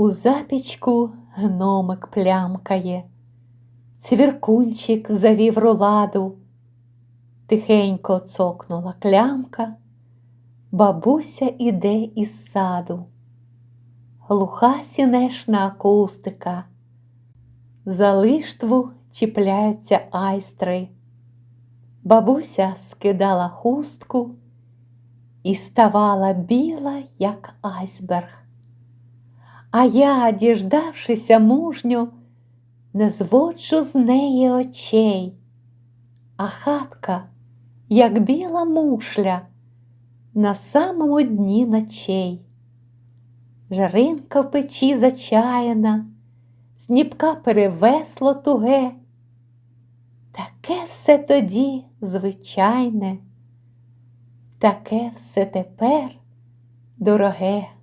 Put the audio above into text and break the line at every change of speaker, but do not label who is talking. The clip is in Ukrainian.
У запічку гномик плямкає, цвіркунчик завів руладу, тихенько цокнула клямка, бабуся іде із саду, глуха сінешна акустика, за лиштву чіпляються айстри. Бабуся скидала хустку і ставала біла, як айсберг. А я, діждавшися мужню, не зводжу з неї очей, а хатка, як біла мушля, на самому дні ночей. Жаринка в печі зачаяна, сніпка перевесло туге. Таке все тоді звичайне, таке все тепер дороге.